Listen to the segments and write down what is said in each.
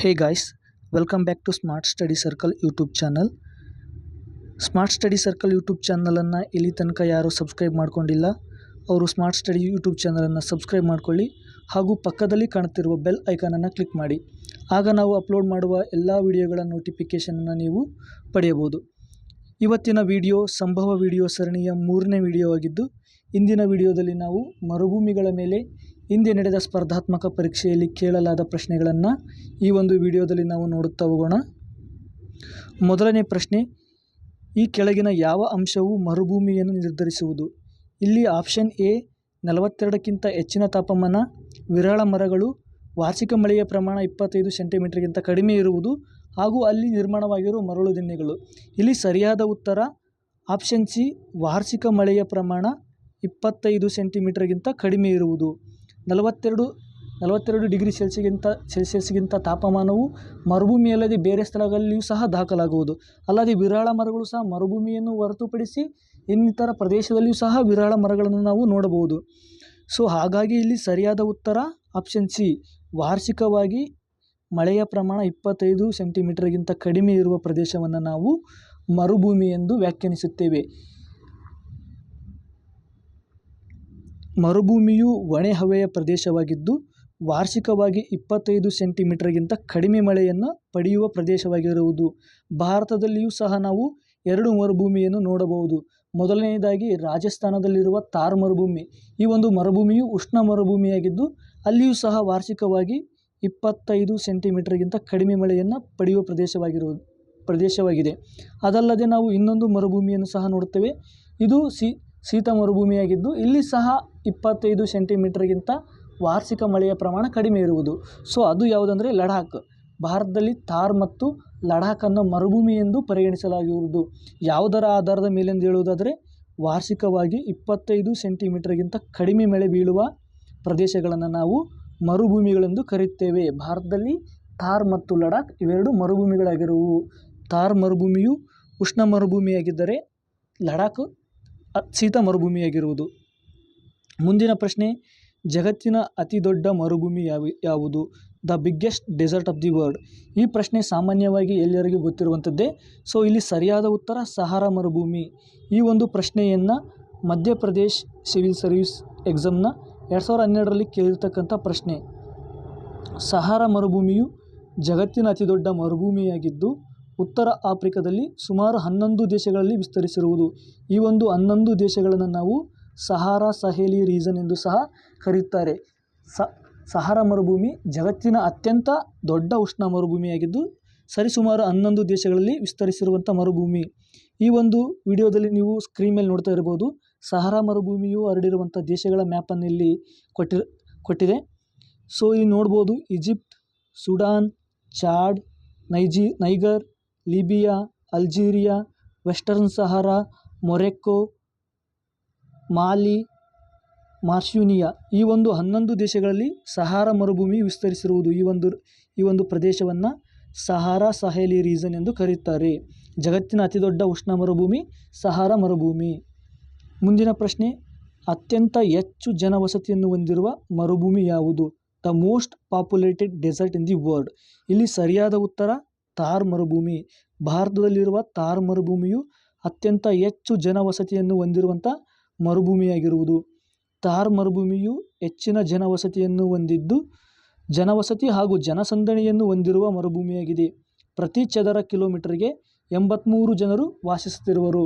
Hey guys welcome back to smart study circle YouTube channel smart study circle YouTube ಚಾನಲನ್ನು ಇಲ್ಲಿ ತನಕ ಯಾರೂ subscribe ಮಾಡ್ಕೊಂಡಿಲ್ಲ. ಅವರು ಸ್ಮಾರ್ಟ್ ಸ್ಟಡಿ ಯೂಟ್ಯೂಬ್ ಚಾನಲನ್ನು ಸಬ್ಸ್ಕ್ರೈಬ್ ಮಾಡ್ಕೊಳ್ಳಿ ಹಾಗೂ ಪಕ್ಕದಲ್ಲಿ ಕಾಣುತ್ತಿರುವ ಬೆಲ್ ಐಕಾನನ್ನು ಕ್ಲಿಕ್ ಮಾಡಿ. ಆಗ ನಾವು ಅಪ್ಲೋಡ್ ಮಾಡುವ ಎಲ್ಲ ವಿಡಿಯೋಗಳ ನೋಟಿಫಿಕೇಷನನ್ನು ನೀವು ಪಡೆಯಬಹುದು. ಇವತ್ತಿನ ವಿಡಿಯೋ ಸಂಭವ ವಿಡಿಯೋ ಸರಣಿಯ ಮೂರನೇ ವಿಡಿಯೋ ಆಗಿದ್ದು, ಇಂದಿನ ವಿಡಿಯೋದಲ್ಲಿ ನಾವು ಮರುಭೂಮಿಗಳ ಮೇಲೆ ಹಿಂದೆ ನಡೆದ ಸ್ಪರ್ಧಾತ್ಮಕ ಪರೀಕ್ಷೆಯಲ್ಲಿ ಕೇಳಲಾದ ಪ್ರಶ್ನೆಗಳನ್ನು ಈ ಒಂದು ವಿಡಿಯೋದಲ್ಲಿ ನಾವು ನೋಡುತ್ತಾ ಹೋಗೋಣ. ಮೊದಲನೇ ಪ್ರಶ್ನೆ, ಈ ಕೆಳಗಿನ ಯಾವ ಅಂಶವು ಮರುಭೂಮಿಯನ್ನು ನಿರ್ಧರಿಸುವುದು? ಇಲ್ಲಿ ಆಪ್ಷನ್ ಎ, ನಲವತ್ತೆರಡಕ್ಕಿಂತ ಹೆಚ್ಚಿನ ತಾಪಮಾನ, ವಿರಳ ಮರಗಳು, ವಾರ್ಷಿಕ ಮಳೆಯ ಪ್ರಮಾಣ ಇಪ್ಪತ್ತೈದು ಸೆಂಟಿಮೀಟರ್ಗಿಂತ ಕಡಿಮೆ ಇರುವುದು, ಹಾಗೂ ಅಲ್ಲಿ ನಿರ್ಮಾಣವಾಗಿರುವ ಮರಳು ದಿನ್ನೆಗಳು ಇಲ್ಲಿ ಸರಿಯಾದ ಉತ್ತರ, ಆಪ್ಷನ್ ಸಿ, ವಾರ್ಷಿಕ ಮಳೆಯ ಪ್ರಮಾಣ ಇಪ್ಪತ್ತೈದು ಸೆಂಟಿಮೀಟರ್ಗಿಂತ ಕಡಿಮೆ ಇರುವುದು. ನಲವತ್ತೆರಡು ನಲವತ್ತೆರಡು ಡಿಗ್ರಿ ಸೆಲ್ಸಿಗಿಂತ ಸೆಲ್ಸಿಯಸ್ಗಿಂತ ತಾಪಮಾನವು ಮರುಭೂಮಿಯಲ್ಲದೆ ಬೇರೆ ಸ್ಥಳಗಳಲ್ಲಿಯೂ ಸಹ ದಾಖಲಾಗುವುದು. ಅಲ್ಲದೆ ವಿರಳ ಮರಗಳು ಸಹ ಮರುಭೂಮಿಯನ್ನು ಹೊರತುಪಡಿಸಿ ಇನ್ನಿತರ ಪ್ರದೇಶದಲ್ಲಿಯೂ ಸಹ ವಿರಳ ಮರಗಳನ್ನು ನಾವು ನೋಡಬಹುದು. ಸೊ, ಹಾಗಾಗಿ ಇಲ್ಲಿ ಸರಿಯಾದ ಉತ್ತರ ಆಪ್ಷನ್ ಸಿ. ವಾರ್ಷಿಕವಾಗಿ ಮಳೆಯ ಪ್ರಮಾಣ ಇಪ್ಪತ್ತೈದು ಸೆಂಟಿಮೀಟರ್ಗಿಂತ ಕಡಿಮೆ ಇರುವ ಪ್ರದೇಶವನ್ನು ನಾವು ಮರುಭೂಮಿ ಎಂದು ವ್ಯಾಖ್ಯಾನಿಸುತ್ತೇವೆ. ಮರುಭೂಮಿಯು ಒಣೆ ಹವೆಯ ಪ್ರದೇಶವಾಗಿದ್ದು, ವಾರ್ಷಿಕವಾಗಿ ಇಪ್ಪತ್ತೈದು ಸೆಂಟಿಮೀಟರ್ಗಿಂತ ಕಡಿಮೆ ಮಳೆಯನ್ನು ಪಡೆಯುವ ಪ್ರದೇಶವಾಗಿರುವುದು. ಭಾರತದಲ್ಲಿಯೂ ಸಹ ನಾವು ಎರಡು ಮರುಭೂಮಿಯನ್ನು ನೋಡಬಹುದು. ಮೊದಲನೆಯದಾಗಿ ರಾಜಸ್ಥಾನದಲ್ಲಿರುವ ಥಾರ್ ಮರುಭೂಮಿ. ಈ ಒಂದು ಮರುಭೂಮಿಯು ಉಷ್ಣ ಮರುಭೂಮಿಯಾಗಿದ್ದು, ಅಲ್ಲಿಯೂ ಸಹ ವಾರ್ಷಿಕವಾಗಿ ಇಪ್ಪತ್ತೈದು ಸೆಂಟಿಮೀಟರ್ಗಿಂತ ಕಡಿಮೆ ಮಳೆಯನ್ನು ಪಡೆಯುವ ಪ್ರದೇಶವಾಗಿರುವ ಪ್ರದೇಶವಾಗಿದೆ. ಅದಲ್ಲದೆ ನಾವು ಇನ್ನೊಂದು ಮರುಭೂಮಿಯನ್ನು ಸಹ ನೋಡುತ್ತೇವೆ. ಇದು ಸಿ ಶೀತ ಮರುಭೂಮಿಯಾಗಿದ್ದು, ಇಲ್ಲಿ ಸಹ ಇಪ್ಪತ್ತೈದು ಸೆಂಟಿಮೀಟರ್ಗಿಂತ ವಾರ್ಷಿಕ ಮಳೆಯ ಪ್ರಮಾಣ ಕಡಿಮೆ ಇರುವುದು. ಸೊ, ಅದು ಯಾವುದಂದರೆ ಲಡಾಖ್. ಭಾರತದಲ್ಲಿ ಥಾರ್ ಮತ್ತು ಲಡಾಖನ್ನು ಮರುಭೂಮಿ ಎಂದು ಪರಿಗಣಿಸಲಾಗಿರುವುದು. ಯಾವುದರ ಆಧಾರದ ಮೇಲೆಂದು ಹೇಳುವುದಾದರೆ, ವಾರ್ಷಿಕವಾಗಿ ಇಪ್ಪತ್ತೈದು ಸೆಂಟಿಮೀಟರ್ಗಿಂತ ಕಡಿಮೆ ಮಳೆ ಬೀಳುವ ಪ್ರದೇಶಗಳನ್ನು ನಾವು ಮರುಭೂಮಿಗಳೆಂದು ಕರೆಯುತ್ತೇವೆ. ಭಾರತದಲ್ಲಿ ಥಾರ್ ಮತ್ತು ಲಡಾಖ್ ಇವೆರಡು ಮರುಭೂಮಿಗಳಾಗಿರುವು. ಥಾರ್ ಮರುಭೂಮಿಯು ಉಷ್ಣ ಮರುಭೂಮಿಯಾಗಿದ್ದರೆ, ಲಡಾಖ್ ಶೀತ ಮರುಭೂಮಿಯಾಗಿರುವುದು. ಮುಂದಿನ ಪ್ರಶ್ನೆ, ಜಗತ್ತಿನ ಅತಿ ದೊಡ್ಡ ಮರುಭೂಮಿ ಯಾವ, ಯಾವುದು? The biggest desert of the world. ಈ ಪ್ರಶ್ನೆ ಸಾಮಾನ್ಯವಾಗಿ ಎಲ್ಲರಿಗೂ ಗೊತ್ತಿರುವಂಥದ್ದೇ, ಸೊ ಇಲ್ಲಿ ಸರಿಯಾದ ಉತ್ತರ ಸಹಾರ ಮರುಭೂಮಿ. ಈ ಒಂದು ಪ್ರಶ್ನೆಯನ್ನು ಮಧ್ಯಪ್ರದೇಶ್ ಸಿವಿಲ್ ಸರ್ವಿಸ್ ಎಕ್ಸಾಮ್ನ ಎರಡು ಸಾವಿರದ ಹನ್ನೆರಡರಲ್ಲಿ ಕೇಳಿರ್ತಕ್ಕಂಥ ಪ್ರಶ್ನೆ. ಸಹಾರ ಮರುಭೂಮಿಯು ಜಗತ್ತಿನ ಅತಿದೊಡ್ಡ ಮರುಭೂಮಿಯಾಗಿದ್ದು, ಉತ್ತರ ಆಫ್ರಿಕಾದಲ್ಲಿ ಸುಮಾರು ಹನ್ನೊಂದು ದೇಶಗಳಲ್ಲಿ ವಿಸ್ತರಿಸಿರುವುದು. ಈ ಒಂದು ಹನ್ನೊಂದು ದೇಶಗಳನ್ನು ನಾವು ಸಹಾರಾ ಸಹೇಲಿ ರೀಜನ್ ಎಂದು ಸಹ ಕರೆಯುತ್ತಾರೆ ಸಹಾರಾ ಮರುಭೂಮಿ ಜಗತ್ತಿನ ಅತ್ಯಂತ ದೊಡ್ಡ ಉಷ್ಣ ಮರುಭೂಮಿಯಾಗಿದ್ದು ಸರಿಸುಮಾರು ಹನ್ನೊಂದು ದೇಶಗಳಲ್ಲಿ ವಿಸ್ತರಿಸಿರುವಂಥ ಮರುಭೂಮಿ. ಈ ಒಂದು ವಿಡಿಯೋದಲ್ಲಿ ನೀವು ಸ್ಕ್ರೀನ್ ಮೇಲೆ ನೋಡ್ತಾ ಇರ್ಬೋದು ಸಹಾರಾ ಮರುಭೂಮಿಯು ಹರಡಿರುವಂಥ ದೇಶಗಳ ಮ್ಯಾಪನ್ನು ಇಲ್ಲಿ ಕೊಟ್ಟಿ, ಕೊಟ್ಟಿದೆ. ಸೊ ಇಲ್ಲಿ ನೋಡ್ಬೋದು Egypt, Sudan, Chad, ನೈಜಿ, Niger, Libya, Algeria, Western Sahara, Morocco Mali Mauritania ಈ ಒಂದು ಹನ್ನೊಂದು ದೇಶಗಳಲ್ಲಿ ಸಹಾರ ಮರುಭೂಮಿ ವಿಸ್ತರಿಸಿರುವುದು ಈ ಒಂದು ಈ ಒಂದು ಪ್ರದೇಶವನ್ನು ಸಹಾರಾ ಸಹೇಲಿ ರೀಸನ್ ಎಂದು ಕರೆಯುತ್ತಾರೆ ಜಗತ್ತಿನ ಅತಿದೊಡ್ಡ ಉಷ್ಣ ಮರುಭೂಮಿ, ಸಹಾರ ಮರುಭೂಮಿ. ಮುಂದಿನ ಪ್ರಶ್ನೆ, ಅತ್ಯಂತ ಹೆಚ್ಚು ಜನವಸತಿಯನ್ನು ಹೊಂದಿರುವ ಮರುಭೂಮಿ ಯಾವುದು? The most populated desert in the world. ಇಲ್ಲಿ ಸರಿಯಾದ ಉತ್ತರ, ತಾರ್ ಮರುಭೂಮಿ. ಭಾರತದಲ್ಲಿರುವ ತಾರ್ ಮರುಭೂಮಿಯು ಅತ್ಯಂತ ಹೆಚ್ಚು ಜನವಸತಿಯನ್ನು ಹೊಂದಿರುವಂಥ ಮರುಭೂಮಿಯಾಗಿರುವುದು. ಥಾರ್ ಮರುಭೂಮಿಯು ಹೆಚ್ಚಿನ ಜನವಸತಿಯನ್ನು ಹೊಂದಿದ್ದು, ಜನವಸತಿ ಹಾಗೂ ಜನಸಂದಣಿಯನ್ನು ಹೊಂದಿರುವ ಮರುಭೂಮಿಯಾಗಿದೆ. ಪ್ರತಿ ಚದರ ಕಿಲೋಮೀಟರ್ಗೆ ಎಂಬತ್ತ್ಮೂರು ಜನರು ವಾಸಿಸುತ್ತಿರುವರು.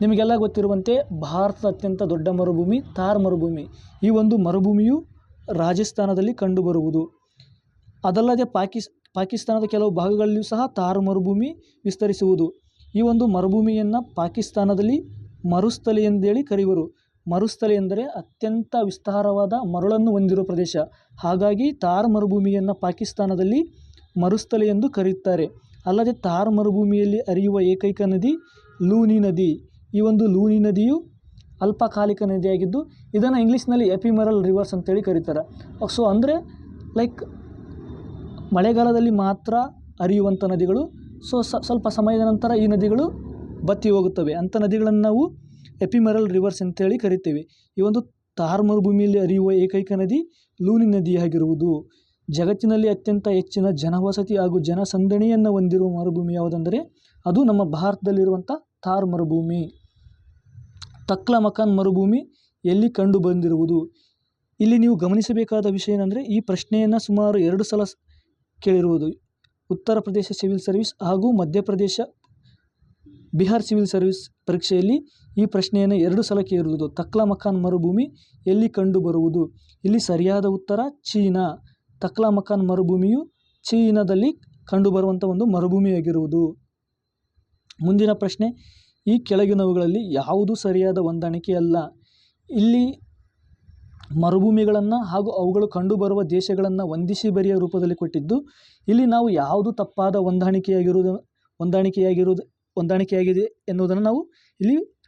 ನಿಮಗೆಲ್ಲ ಗೊತ್ತಿರುವಂತೆ ಭಾರತದ ಅತ್ಯಂತ ದೊಡ್ಡ ಮರುಭೂಮಿ ಥಾರ್ ಮರುಭೂಮಿ. ಈ ಒಂದು ಮರುಭೂಮಿಯು ರಾಜಸ್ಥಾನದಲ್ಲಿ ಕಂಡುಬರುವುದು. ಅದಲ್ಲದೆ ಪಾಕಿಸ್, ಪಾಕಿಸ್ತಾನದ ಕೆಲವು ಭಾಗಗಳಲ್ಲಿಯೂ ಸಹ ಥಾರ್ ಮರುಭೂಮಿ ವಿಸ್ತರಿಸುವುದು. ಈ ಒಂದು ಮರುಭೂಮಿಯನ್ನು ಪಾಕಿಸ್ತಾನದಲ್ಲಿ ಮರುಸ್ಥಲಿ ಎಂದೇಳಿ ಕರೆಯುವರು ಮರುಸ್ಥಲಿ ಎಂದರೆ ಅತ್ಯಂತ ವಿಸ್ತಾರವಾದ ಮರಳನ್ನು ಹೊಂದಿರುವ ಪ್ರದೇಶ. ಹಾಗಾಗಿ ಥಾರ್ ಮರುಭೂಮಿಯನ್ನು ಪಾಕಿಸ್ತಾನದಲ್ಲಿ ಮರುಸ್ಥಲಿ ಎಂದು ಕರೆಯುತ್ತಾರೆ. ಅಲ್ಲದೆ ಥಾರ್ ಮರುಭೂಮಿಯಲ್ಲಿ ಅರಿಯುವ ಏಕೈಕ ನದಿ ಲೂನಿ ನದಿ. ಈ ಒಂದು ಲೂನಿ ನದಿಯು ಅಲ್ಪಕಾಲಿಕ ನದಿಯಾಗಿದ್ದು, ಇದನ್ನು ಇಂಗ್ಲೀಷ್ನಲ್ಲಿ ಎಪಿಮರಲ್ ರಿವರ್ಸ್ ಅಂತೇಳಿ ಕರೀತಾರೆ. ಸೊ ಅಂದರೆ ಲೈಕ್ ಮಳೆಗಾಲದಲ್ಲಿ ಮಾತ್ರ ಹರಿಯುವಂಥ ನದಿಗಳು. ಸೊ, ಸ್ವಲ್ಪ ಸಮಯದ ನಂತರ ಈ ನದಿಗಳು ಬತ್ತಿ ಹೋಗುತ್ತವೆ. ಅಂಥ ನದಿಗಳನ್ನು ನಾವು ಎಪಿಮರಲ್ ರಿವರ್ಸ್ ಅಂತೇಳಿ ಕರಿತೇವೆ. ಈ ಒಂದು ಥಾರ್ ಮರುಭೂಮಿಯಲ್ಲಿ ಹರಿಯುವ ಏಕೈಕ ನದಿ ಲೂನಿ ನದಿಯಾಗಿರುವುದು ಜಗತ್ತಿನಲ್ಲಿ ಅತ್ಯಂತ ಹೆಚ್ಚಿನ ಜನವಸತಿ ಹಾಗೂ ಜನಸಂದಣಿಯನ್ನು ಹೊಂದಿರುವ ಮರುಭೂಮಿ ಯಾವುದೆಂದರೆ ಅದು ನಮ್ಮ ಭಾರತದಲ್ಲಿರುವಂಥ ಥಾರ್ ಮರುಭೂಮಿ. ತಕ್ಲ ಮಕಾನ್ ಮರುಭೂಮಿ ಎಲ್ಲಿ ಕಂಡು ಬಂದಿರುವುದು? ಇಲ್ಲಿ ನೀವು ಗಮನಿಸಬೇಕಾದ ವಿಷಯ ಏನಂದರೆ ಈ ಪ್ರಶ್ನೆಯನ್ನು ಸುಮಾರು ಎರಡು ಸಲ ಕೇಳಿರುವುದು. ಉತ್ತರ ಪ್ರದೇಶ ಸಿವಿಲ್ ಸರ್ವಿಸ್ ಹಾಗೂ ಮಧ್ಯಪ್ರದೇಶ ಬಿಹಾರ್ ಸಿವಿಲ್ ಸರ್ವಿಸ್ ಪರೀಕ್ಷೆಯಲ್ಲಿ ಈ ಪ್ರಶ್ನೆಯನ್ನು ಎರಡು ಸಲ ಕೇಳಿರುವುದು ತಕ್ಲಾ ಮಕಾನ್ ಮರುಭೂಮಿ ಎಲ್ಲಿ ಕಂಡುಬರುವುದು? ಇಲ್ಲಿ ಸರಿಯಾದ ಉತ್ತರ, ಚೀನಾ. ತಕ್ಲಾ ಮಕಾನ್ ಮರುಭೂಮಿಯು ಚೀನಾದಲ್ಲಿ ಕಂಡುಬರುವಂಥ ಒಂದು ಮರುಭೂಮಿಯಾಗಿರುವುದು. ಮುಂದಿನ ಪ್ರಶ್ನೆ, ಈ ಕೆಳಗಿನವುಗಳಲ್ಲಿ ಯಾವುದು ಸರಿಯಾದ ಹೊಂದಾಣಿಕೆಯಲ್ಲ ಇಲ್ಲಿ ಮರುಭೂಮಿಗಳನ್ನು ಹಾಗೂ ಅವುಗಳು ಕಂಡುಬರುವ ದೇಶಗಳನ್ನು ಹೊಂದಿಸಿ ಬರೆಯ ರೂಪದಲ್ಲಿ ಕೊಟ್ಟಿದ್ದು, ಇಲ್ಲಿ ನಾವು ಯಾವುದು ತಪ್ಪಾದ ಹೊಂದಾಣಿಕೆಯಾಗಿರುವುದು ಹೊಂದಾಣಿಕೆಯಾಗಿರುವುದು ಹೊಂದಾಣಿಕೆಯಾಗಿದೆ ಎನ್ನುವುದನ್ನು ನಾವು ಇಲ್ಲಿ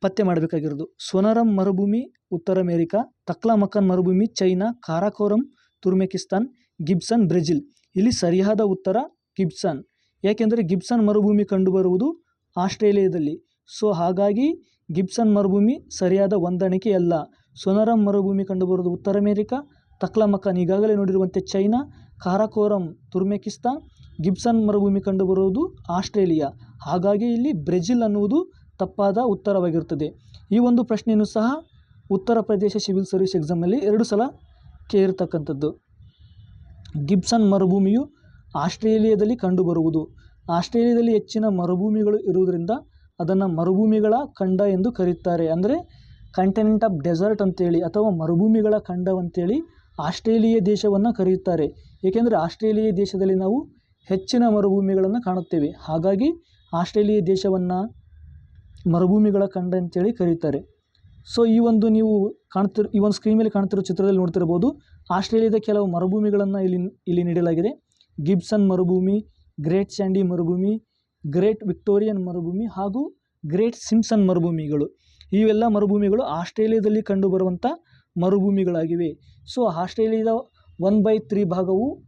ಪತ್ತೆ ಮಾಡಬೇಕಾಗಿರೋದು ಸೋನರಂ ಮರುಭೂಮಿ, ಉತ್ತರ ಅಮೆರಿಕಾ ತಕ್ಲಾ ಮಕಾನ್ ಮರುಭೂಮಿ, China, Karakoram, Turkmenistan, Gibson, Brazil. ಇಲ್ಲಿ ಸರಿಯಾದ ಉತ್ತರ ಗಿಬ್ಸನ್. ಯಾಕೆಂದರೆ ಗಿಬ್ಸನ್ ಮರುಭೂಮಿ ಕಂಡುಬರುವುದು ಆಸ್ಟ್ರೇಲಿಯಾದಲ್ಲಿ. ಸೊ, ಹಾಗಾಗಿ ಗಿಬ್ಸನ್ ಮರುಭೂಮಿ ಸರಿಯಾದ ಹೊಂದಾಣಿಕೆಯಲ್ಲ. ಸೋನರಂ ಮರುಭೂಮಿ ಕಂಡುಬರುವುದು ಉತ್ತರ ಅಮೇರಿಕಾ ತಕ್ಲಾ ಮಕಾನ್ ಈಗಾಗಲೇ ನೋಡಿರುವಂತೆ ಚೈನಾ ಕಾರಾಕೋರಂ ತುರ್ಮೆಕಿಸ್ತಾನ್, ಗಿಬ್ಸನ್ ಮರುಭೂಮಿ ಕಂಡುಬರುವುದು ಆಸ್ಟ್ರೇಲಿಯಾ. ಹಾಗಾಗಿ ಇಲ್ಲಿ ಬ್ರೆಜಿಲ್ ಅನ್ನುವುದು ತಪ್ಪಾದ ಉತ್ತರವಾಗಿರುತ್ತದೆ. ಈ ಒಂದು ಪ್ರಶ್ನೆಯನ್ನು ಸಹ ಉತ್ತರ ಪ್ರದೇಶ ಸಿವಿಲ್ ಸರ್ವಿಸ್ ಎಕ್ಸಾಮಲ್ಲಿ ಎರಡು ಸಲ ಕೇಳಿರ್ತಕ್ಕಂಥದ್ದು ಗಿಬ್ಸನ್ ಮರುಭೂಮಿಯು ಆಸ್ಟ್ರೇಲಿಯಾದಲ್ಲಿ ಕಂಡುಬರುವುದು. ಆಸ್ಟ್ರೇಲಿಯಾದಲ್ಲಿ ಹೆಚ್ಚಿನ ಮರುಭೂಮಿಗಳು ಇರುವುದರಿಂದ ಅದನ್ನು ಮರುಭೂಮಿಗಳ ಖಂಡ ಎಂದು ಕರೆಯುತ್ತಾರೆ ಅಂದರೆ ಕಂಟಿನೆಂಟ್ ಆಫ್ ಡೆಸರ್ಟ್ ಅಂತೇಳಿ ಅಥವಾ ಮರುಭೂಮಿಗಳ ಖಂಡವಂತೇಳಿ ಆಸ್ಟ್ರೇಲಿಯಾ ದೇಶವನ್ನು ಕರೆಯುತ್ತಾರೆ ಏಕೆಂದರೆ ಆಸ್ಟ್ರೇಲಿಯಾ ದೇಶದಲ್ಲಿ ನಾವು ಹೆಚ್ಚಿನ ಮರುಭೂಮಿಗಳನ್ನು ಕಾಣುತ್ತೇವೆ. ಹಾಗಾಗಿ ಆಸ್ಟ್ರೇಲಿಯಾ ದೇಶವನ್ನು ಮರುಭೂಮಿಗಳ ಖಂಡ ಅಂತೇಳಿ ಕರೀತಾರೆ. ಸೊ ಈ ಒಂದು ನೀವು ಕಾಣ್ತಿರೋ ಈ ಒಂದು ಸ್ಕ್ರೀನ್ ಮೇಲೆ ಕಾಣ್ತಿರೋ ಚಿತ್ರದಲ್ಲಿ ನೋಡ್ತಿರ್ಬೋದು, ಆಸ್ಟ್ರೇಲಿಯಾದ ಕೆಲವು ಮರುಭೂಮಿಗಳನ್ನು ಇಲ್ಲಿ ಇಲ್ಲಿ ನೀಡಲಾಗಿದೆ. ಗಿಬ್ಸನ್ ಮರುಭೂಮಿ, ಗ್ರೇಟ್ ಸ್ಯಾಂಡಿ ಮರುಭೂಮಿ, ಗ್ರೇಟ್ ವಿಕ್ಟೋರಿಯನ್ ಮರುಭೂಮಿ ಹಾಗೂ ಗ್ರೇಟ್ ಸಿಮ್ಸನ್ ಮರುಭೂಮಿಗಳು. ಇವೆಲ್ಲ ಮರುಭೂಮಿಗಳು ಆಸ್ಟ್ರೇಲಿಯಾದಲ್ಲಿ ಕಂಡುಬರುವಂಥ ಮರುಭೂಮಿಗಳಾಗಿವೆ. ಸೊ ಆಸ್ಟ್ರೇಲಿಯಾದ ಒನ್ ಬೈ ತ್ರೀ ಭಾಗವು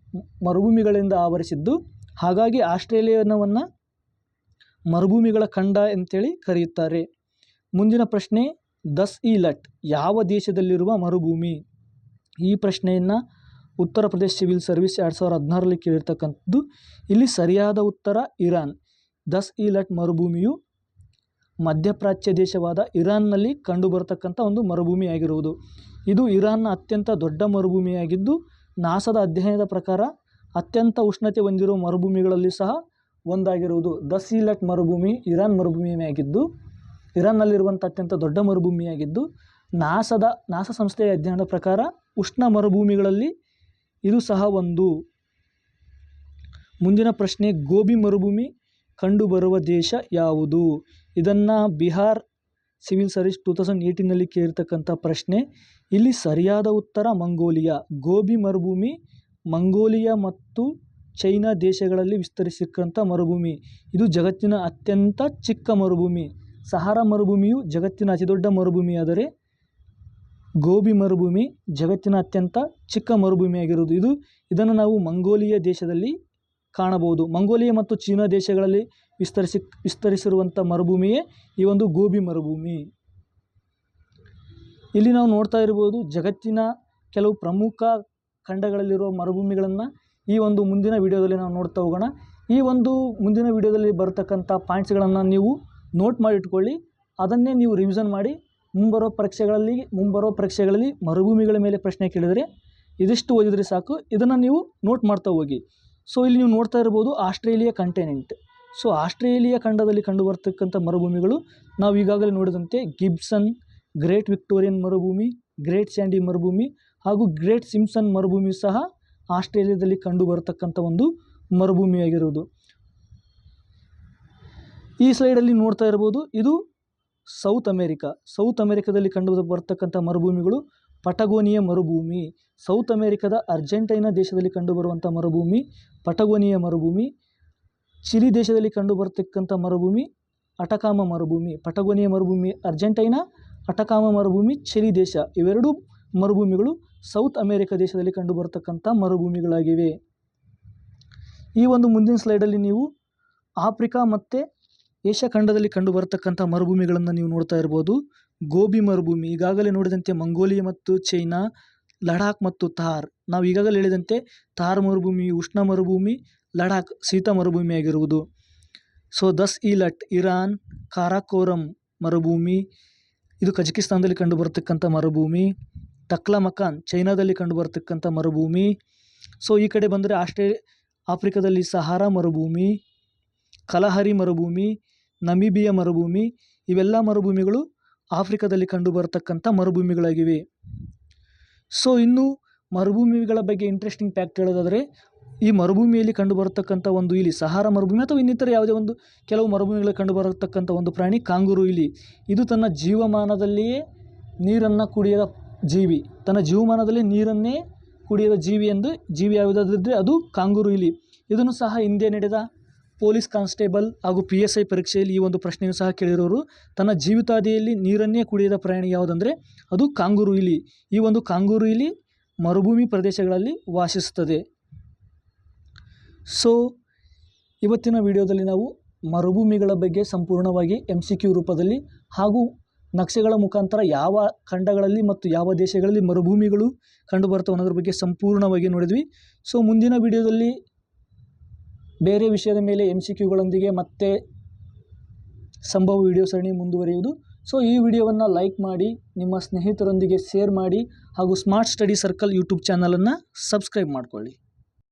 ಮರುಭೂಮಿಗಳಿಂದ ಆವರಿಸಿದ್ದು. ಹಾಗಾಗಿ ಆಸ್ಟ್ರೇಲಿಯಾನವನ್ನು ಮರುಭೂಮಿಗಳ ಖಂಡ ಅಂತೇಳಿ ಕರೆಯುತ್ತಾರೆ. ಮುಂದಿನ ಪ್ರಶ್ನೆ ದಸ್ ಇ ಲಟ್ ಯಾವ ದೇಶದಲ್ಲಿರುವ ಮರುಭೂಮಿ? ಈ ಪ್ರಶ್ನೆಯನ್ನು ಉತ್ತರ ಪ್ರದೇಶ ಸಿವಿಲ್ ಸರ್ವಿಸ್ ಎರಡು ಸಾವಿರದ ಹದಿನಾರರಲ್ಲಿ ಕೇಳಿರ್ತಕ್ಕಂಥದ್ದು. ಇಲ್ಲಿ ಸರಿಯಾದ ಉತ್ತರ, ಇರಾನ್. ದಸ್ ಇ ಲಟ್ ಮರುಭೂಮಿಯು ಮಧ್ಯಪ್ರಾಚ್ಯ ದೇಶವಾದ ಇರಾನ್ನಲ್ಲಿ ಕಂಡುಬರತಕ್ಕಂಥ ಒಂದು ಮರುಭೂಮಿಯಾಗಿರುವುದು. ಇದು ಇರಾನ್ನ ಅತ್ಯಂತ ದೊಡ್ಡ ಮರುಭೂಮಿಯಾಗಿದ್ದು ನಾಸದ ಅಧ್ಯಯನದ ಪ್ರಕಾರ ಅತ್ಯಂತ ಉಷ್ಣತೆ ಹೊಂದಿರುವ ಮರುಭೂಮಿಗಳಲ್ಲಿ ಸಹ ಒಂದಾಗಿರುವುದು. ದ ಸೀಲೆಟ್ ಮರುಭೂಮಿ ಇರಾನ್ ಮರುಭೂಮಿಯಾಗಿದ್ದು, ಇರಾನ್ನಲ್ಲಿರುವಂಥ ಅತ್ಯಂತ ದೊಡ್ಡ ಮರುಭೂಮಿಯಾಗಿದ್ದು, ನಾಸದ, ನಾಸ ಸಂಸ್ಥೆಯ ಅಧ್ಯಯನದ ಪ್ರಕಾರ ಉಷ್ಣ ಮರುಭೂಮಿಗಳಲ್ಲಿ ಇದು ಸಹ ಒಂದು. ಮುಂದಿನ ಪ್ರಶ್ನೆ, ಗೋಬಿ ಮರುಭೂಮಿ ಕಂಡುಬರುವ ದೇಶ ಯಾವುದು? ಇದನ್ನು Bihar civil service two thousand ಏಯ್ಟೀನಲ್ಲಿ ಕೇಳಿರ್ತಕ್ಕಂಥ ಪ್ರಶ್ನೆ, ಇಲ್ಲಿ ಸರಿಯಾದ ಉತ್ತರ ಮಂಗೋಲಿಯಾ. ಗೋಬಿ ಮರುಭೂಮಿ, ಮಂಗೋಲಿಯಾ ಮತ್ತು ಚೈನಾ ದೇಶಗಳಲ್ಲಿ ವಿಸ್ತರಿಸಿಕ್ಕಂಥ ಮರುಭೂಮಿ. ಇದು ಜಗತ್ತಿನ ಅತ್ಯಂತ ಚಿಕ್ಕ ಮರುಭೂಮಿ. ಸಹಾರ ಮರುಭೂಮಿಯು ಜಗತ್ತಿನ ಅತಿದೊಡ್ಡ ಮರುಭೂಮಿಯಾದರೆ ಗೋಬಿ ಮರುಭೂಮಿ ಜಗತ್ತಿನ ಅತ್ಯಂತ ಚಿಕ್ಕ ಮರುಭೂಮಿಯಾಗಿರುವುದು ಇದು ಇದನ್ನು ನಾವು ಮಂಗೋಲಿಯಾ ದೇಶದಲ್ಲಿ ಕಾಣಬಹುದು. ಮಂಗೋಲಿಯಾ ಮತ್ತು ಚೀನಾ ದೇಶಗಳಲ್ಲಿ ವಿಸ್ತರಿಸಿ ವಿಸ್ತರಿಸಿರುವಂಥ ಮರುಭೂಮಿಯೇ ಈ ಒಂದು ಗೋಬಿ ಮರುಭೂಮಿ. ಇಲ್ಲಿ ನಾವು ನೋಡ್ತಾ ಇರ್ಬೋದು ಜಗತ್ತಿನ ಕೆಲವು ಪ್ರಮುಖ ಖಂಡಗಳಲ್ಲಿರುವ ಮರುಭೂಮಿಗಳನ್ನು ಈ ಒಂದು ಮುಂದಿನ ವಿಡಿಯೋದಲ್ಲಿ ನಾವು ನೋಡ್ತಾ ಹೋಗೋಣ. ಈ ಒಂದು ಮುಂದಿನ ವಿಡಿಯೋದಲ್ಲಿ ಬರತಕ್ಕಂಥ ಪಾಯಿಂಟ್ಸ್ಗಳನ್ನು ನೀವು ನೋಟ್ ಮಾಡಿಟ್ಕೊಳ್ಳಿ ಅದನ್ನೇ ನೀವು ರಿವಿಷನ್ ಮಾಡಿ. ಮುಂಬರೋ ಪರೀಕ್ಷೆಗಳಲ್ಲಿ ಮುಂಬರೋ ಪರೀಕ್ಷೆಗಳಲ್ಲಿ ಮರುಭೂಮಿಗಳ ಮೇಲೆ ಪ್ರಶ್ನೆ ಕೇಳಿದರೆ ಇದಿಷ್ಟು ಓದಿದರೆ ಸಾಕು. ಇದನ್ನು ನೀವು ನೋಟ್ ಮಾಡ್ತಾ ಹೋಗಿ. ಸೊ ಇಲ್ಲಿ ನೀವು ನೋಡ್ತಾ ಇರ್ಬೋದು ಆಸ್ಟ್ರೇಲಿಯಾ ಕಂಟೈನೆಂಟ್ ಸೊ ಆಸ್ಟ್ರೇಲಿಯಾ ಖಂಡದಲ್ಲಿ ಕಂಡುಬರ್ತಕ್ಕಂಥ ಮರುಭೂಮಿಗಳು ನಾವು ಈಗಾಗಲೇ ನೋಡಿದಂತೆ ಗಿಬ್ಸನ್, ಗ್ರೇಟ್ ವಿಕ್ಟೋರಿಯನ್ ಮರುಭೂಮಿ, ಗ್ರೇಟ್ ಸ್ಯಾಂಡಿ ಮರುಭೂಮಿ ಹಾಗೂ ಗ್ರೇಟ್ ಸಿಮ್ಸನ್ ಮರುಭೂಮಿ ಸಹ ಆಸ್ಟ್ರೇಲಿಯಾದಲ್ಲಿ ಕಂಡುಬರತಕ್ಕಂಥ ಒಂದು ಮರುಭೂಮಿಯಾಗಿರುವುದು. ಈ ಸ್ಲೈಡಲ್ಲಿ ನೋಡ್ತಾ ಇರ್ಬೋದು ಇದು ಸೌತ್ ಅಮೇರಿಕಾ. ಸೌತ್ ಅಮೇರಿಕಾದಲ್ಲಿ ಕಂಡು ಬರ್ತಕ್ಕಂಥ ಮರುಭೂಮಿಗಳು ಪಟಗೋನಿಯ ಮರುಭೂಮಿ. ಸೌತ್ ಅಮೇರಿಕಾದ ಅರ್ಜೆಂಟೈನಾ ದೇಶದಲ್ಲಿ ಕಂಡುಬರುವಂಥ ಮರುಭೂಮಿ ಪಟಗೋನಿಯ ಮರುಭೂಮಿ. ಚಿಲಿ ದೇಶದಲ್ಲಿ ಕಂಡುಬರ್ತಕ್ಕಂಥ ಮರುಭೂಮಿ ಅಟಕಾಮ ಮರುಭೂಮಿ, ಪಟಗೋನಿಯ ಮರುಭೂಮಿ, ಅರ್ಜೆಂಟೈನಾ ಅಟಕಾಮ ಮರುಭೂಮಿ, ಚಿಲಿ ದೇಶ. ಇವೆರಡೂ ಮರುಭೂಮಿಗಳು ಸೌತ್ ಅಮೇರಿಕಾ ದೇಶದಲ್ಲಿ ಕಂಡುಬರ್ತಕ್ಕಂಥ ಮರುಭೂಮಿಗಳಾಗಿವೆ. ಈ ಒಂದು ಮುಂದಿನ ಸ್ಲೈಡಲ್ಲಿ ನೀವು ಆಫ್ರಿಕಾ ಮತ್ತು ಏಷ್ಯಾ ಖಂಡದಲ್ಲಿ ಕಂಡುಬರ್ತಕ್ಕಂಥ ಮರುಭೂಮಿಗಳನ್ನು ನೀವು ನೋಡ್ತಾ ಇರ್ಬೋದು. ಗೋಬಿ ಮರುಭೂಮಿ, ಈಗಾಗಲೇ ನೋಡಿದಂತೆ ಮಂಗೋಲಿಯಾ ಮತ್ತು ಚೈನಾ, ಲಡಾಖ್ ಮತ್ತು ಥಾರ್. ನಾವು ಈಗಾಗಲೇ ಹೇಳಿದಂತೆ ಥಾರ್ ಮರುಭೂಮಿ, ಉಷ್ಣ ಮರುಭೂಮಿ ಲಡಾಖ್ ಶೀತ ಮರುಭೂಮಿಯಾಗಿರುವುದು. So, Dasht e Lut Iran, Karakoram ಮರುಭೂಮಿ, ಇದು ಕಜಕಿಸ್ತಾನದಲ್ಲಿ ಕಂಡುಬರತಕ್ಕಂಥ ಮರುಭೂಮಿ ತಕ್ಲಮಕಾನ್ ಚೈನಾದಲ್ಲಿ ಕಂಡುಬರತಕ್ಕಂಥ ಮರುಭೂಮಿ. ಸೊ, ಈ ಕಡೆ ಬಂದರೆ ಆಸ್ಟ್ರೇ, ಆಫ್ರಿಕಾದಲ್ಲಿ ಸಹಾರಾ ಮರುಭೂಮಿ, ಕಲಹರಿ ಮರುಭೂಮಿ, ನಮಿಬಿಯ ಮರುಭೂಮಿ, ಇವೆಲ್ಲ ಮರುಭೂಮಿಗಳು ಆಫ್ರಿಕಾದಲ್ಲಿ ಕಂಡುಬರತಕ್ಕಂಥ ಮರುಭೂಮಿಗಳಾಗಿವೆ. ಸೊ, ಇನ್ನು ಮರುಭೂಮಿಗಳ ಬಗ್ಗೆ ಇಂಟ್ರೆಸ್ಟಿಂಗ್ ಫ್ಯಾಕ್ಟ್ ಹೇಳೋದಾದರೆ ಈ ಮರುಭೂಮಿಯಲ್ಲಿ ಕಂಡುಬರತಕ್ಕಂಥ ಒಂದು ಇಲಿ, ಸಹಾರ ಮರುಭೂಮಿ ಅಥವಾ ಇನ್ನಿತರ ಯಾವುದೇ ಒಂದು ಕೆಲವು ಮರುಭೂಮಿಗಳಲ್ಲಿ ಕಂಡುಬರತಕ್ಕಂಥ ಒಂದು ಪ್ರಾಣಿ ಕಾಂಗೂರು ಇಲಿ. ಇದು ತನ್ನ ಜೀವಮಾನದಲ್ಲಿಯೇ ನೀರನ್ನು ಕುಡಿಯದ ಜೀವಿ. ತನ್ನ ಜೀವಮಾನದಲ್ಲಿ ನೀರನ್ನೇ ಕುಡಿಯದ ಜೀವಿ ಎಂದು ಜೀವಿ ಯಾವುದಾದ್ರೆ ಅದು ಕಾಂಗೂರು ಇಲಿ. ಇದನ್ನು ಸಹ ಹಿಂದೆ ನಡೆದ ಪೊಲೀಸ್ ಕಾನ್ಸ್ಟೇಬಲ್ ಹಾಗೂ ಪಿ ಎಸ್ ಐ ಪರೀಕ್ಷೆಯಲ್ಲಿ ಈ ಒಂದು ಪ್ರಶ್ನೆಯನ್ನು ಸಹ ಕೇಳಿರೋರು. ತನ್ನ ಜೀವಿತಾದಿಯಲ್ಲಿ ನೀರನ್ನೇ ಕುಡಿಯದ ಪ್ರಾಣಿ ಯಾವುದಂದರೆ ಅದು ಕಾಂಗೂರು ಇಲಿ. ಈ ಒಂದು ಕಾಂಗೂರು ಇಲಿ ಮರುಭೂಮಿ ಪ್ರದೇಶಗಳಲ್ಲಿ ವಾಸಿಸುತ್ತದೆ. ಸೊ ಇವತ್ತಿನ ವಿಡಿಯೋದಲ್ಲಿ ನಾವು ಮರುಭೂಮಿಗಳ ಬಗ್ಗೆ ಸಂಪೂರ್ಣವಾಗಿ ಎಂ ಸಿ ಕ್ಯೂ ರೂಪದಲ್ಲಿ ಹಾಗೂ ನಕ್ಷೆಗಳ ಮುಖಾಂತರ ಯಾವ ಖಂಡಗಳಲ್ಲಿ ಮತ್ತು ಯಾವ ದೇಶಗಳಲ್ಲಿ ಮರುಭೂಮಿಗಳು ಕಂಡುಬರ್ತವೆ ಅನ್ನೋದ್ರ ಬಗ್ಗೆ ಸಂಪೂರ್ಣವಾಗಿ ನೋಡಿದ್ವಿ. ಸೊ ಮುಂದಿನ ವಿಡಿಯೋದಲ್ಲಿ ಬೇರೆ ವಿಷಯದ ಮೇಲೆ ಎಂ ಸಿ ಕ್ಯೂಗಳೊಂದಿಗೆ ಮತ್ತೆ ಸಂಭವ ವಿಡಿಯೋ ಸರಣಿ ಮುಂದುವರಿಯುವುದು. ಸೊ ಈ ವಿಡಿಯೋವನ್ನು ಲೈಕ್ ಮಾಡಿ, ನಿಮ್ಮ ಸ್ನೇಹಿತರೊಂದಿಗೆ ಶೇರ್ ಮಾಡಿ ಹಾಗೂ ಸ್ಮಾರ್ಟ್ ಸ್ಟಡಿ ಸರ್ಕಲ್ ಯೂಟ್ಯೂಬ್ ಚಾನಲನ್ನು ಸಬ್ಸ್ಕ್ರೈಬ್ ಮಾಡಿಕೊಳ್ಳಿ.